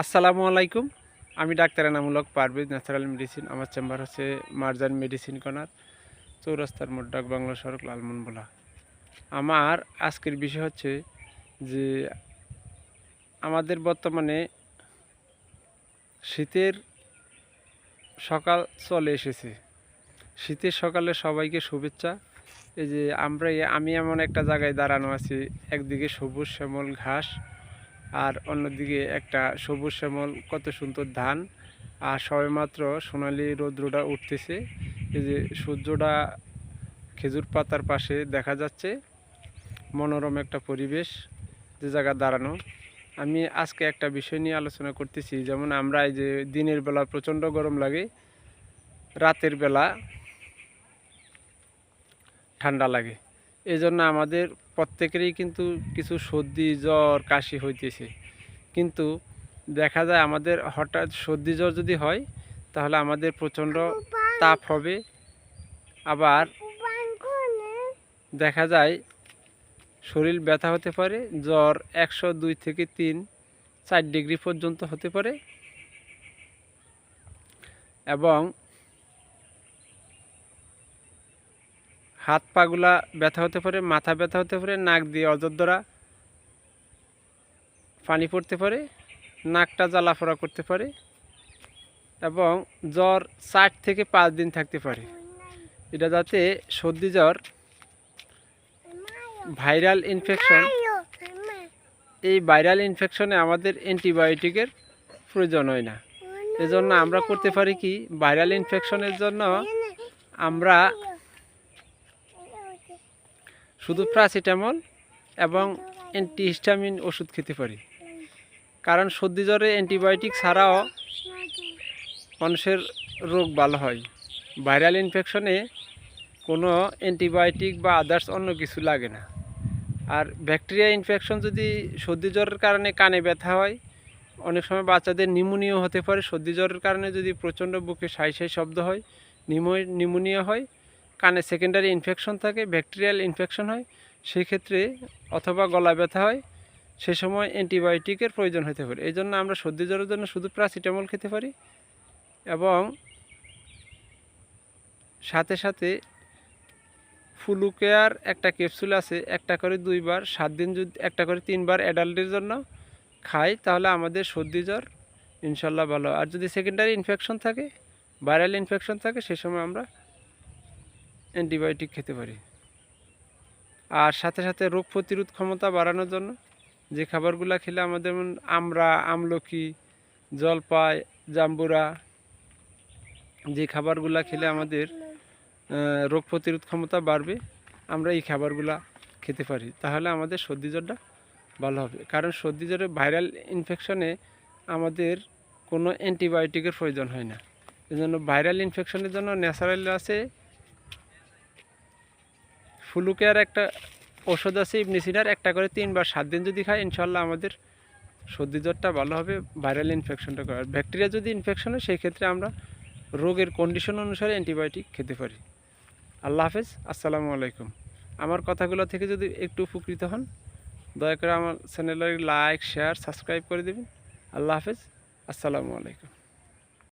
আসসালামু আলাইকুম। আমি doctor Enamul Parvez natural medicine. আমার চেম্বার হচ্ছে মার্জান মেডিসিন কর্নার চৌরাস্তার মোট ডাক বাংলা সড়ক, লালমনবোলা। আমার আজকের বিষয় হচ্ছে যে, আমাদের বর্তমানে শীতের সকাল চলে এসেছে। শীতের সকালে সবাইকে শুভেচ্ছা। এই যে আমরা আমি এমন একটা জায়গায় দাঁড়ানো আছি, একদিকে সবুজ শ্যামল ঘাস আর অন্যদিকে একটা সবুজ শ্যামল, কত সুন্দর ধান। আর সবেমাত্র সোনালি রৌদ্রটা উঠতেছে। এই যে সূর্যটা খেজুর পাতার পাশে দেখা যাচ্ছে। মনোরম একটা পরিবেশ যে জায়গা দাঁড়ানো। আমি আজকে একটা বিষয় নিয়ে আলোচনা করতেছি। যেমন আমরা এই যে দিনের বেলা প্রচণ্ড গরম লাগে, রাতের বেলা ঠান্ডা লাগে। এই আমাদের প্রত্যেকেরই কিন্তু কিছু সর্দি, জ্বর, কাশি হইতেছে। কিন্তু দেখা যায় আমাদের হঠাৎ সর্দি, জ্বর যদি হয়, তাহলে আমাদের প্রচণ্ড তাপ হবে। আবার দেখা যায় শরীর ব্যথা হতে পারে, জ্বর একশো দুই থেকে তিন, চার ডিগ্রি পর্যন্ত হতে পারে। এবং হাত পাগুলা ব্যথা হতে পারে, মাথা ব্যথা হতে পারে, নাক দিয়ে অযোধ্যরা পানি পড়তে পারে, নাকটা জ্বালাফোড়া করতে পারে এবং জ্বর চার থেকে পাঁচ দিন থাকতে পারে। এটা যাতে সর্দি জ্বর, ভাইরাল ইনফেকশন এই ভাইরাল ইনফেকশনে আমাদের অ্যান্টিবায়োটিকের প্রয়োজন হয় না। এজন্য আমরা করতে পারি কি, ভাইরাল ইনফেকশনের জন্য আমরা শুধু প্যারাসিটামল এবং অ্যান্টিহিস্টামিন ওষুধ খেতে পারি। কারণ সর্দি জ্বরে অ্যান্টিবায়োটিক ছাড়াও মানুষের রোগ ভালো হয়। ভাইরাল ইনফেকশনে কোনো অ্যান্টিবায়োটিক বা আদার্স অন্য কিছু লাগে না। আর ব্যাকটেরিয়া ইনফেকশন যদি সর্দি জ্বরের কারণে কানে ব্যথা হয়, অনেক সময় বাচ্চাদের নিউমোনিয়া হতে পারে। সর্দি জ্বরের কারণে যদি প্রচণ্ড বুকে সাই সাই শব্দ হয়, নিমো নিউমোনিয়া হয় কানে সেকেন্ডারি ইনফেকশন থাকে ব্যাকটেরিয়াল ইনফেকশন হয় সেই ক্ষেত্রে অথবা গলা ব্যথা হয়, সে সময় অ্যান্টিবায়োটিকের প্রয়োজন হতে পারে। এই জন্য আমরা সর্দি জ্বরের জন্য শুধু প্যারাসিটামল খেতে পারি এবং সাথে সাথে ফ্লু কেয়ার একটা ক্যাপসুল আছে, একটা করে দুইবার, সাত দিন যদি, একটা করে তিনবার অ্যাডাল্টের জন্য খাই, তাহলে আমাদের সর্দি জ্বর ইনশাল্লাহ ভালো আর যদি সেকেন্ডারি ইনফেকশন থাকে ভাইরাল ইনফেকশন থাকে, সে সময় আমরা অ্যান্টিবায়োটিক খেতে পারি। আর সাথে সাথে রোগ প্রতিরোধ ক্ষমতা বাড়ানোর জন্য যে খাবারগুলো খেলে আমাদের যেমন আমরা, আমলকি, জলপাই, জাম্বুরা, যে খাবারগুলো খেলে আমাদের রোগ প্রতিরোধ ক্ষমতা বাড়বে, আমরা এই খাবারগুলা খেতে পারি। তাহলে আমাদের সর্দি জ্বরটা ভালো হবে। কারণ সর্দি জ্বরে ভাইরাল ইনফেকশনে আমাদের কোনো অ্যান্টিবায়োটিকের প্রয়োজন হয় না। এই জন্য ভাইরাল ইনফেকশনের জন্য ন্যাচারাল আছে ফ্লুকেয়ার একটা ওষুধ আছে, ইবনিসিনার, একটা করে তিনবার, সাত দিন যদি খাই ইনশাল্লাহ আমাদের সর্দি জ্বরটা ভালো হবে ভাইরাল ইনফেকশনটা করার ব্যাকটেরিয়া যদি ইনফেকশন হয়, সেই ক্ষেত্রে আমরা রোগের কন্ডিশন অনুসারে অ্যান্টিবায়োটিক খেতে পারি। আল্লাহ হাফেজ, আসসালামু আলাইকুম। আমার কথাগুলো থেকে যদি একটু উপকৃত হন, দয়া করে আমার চ্যানেলের লাইক শেয়ার সাবস্ক্রাইব করে দেবেন। আল্লাহ হাফেজ, আসসালামু আলাইকুম।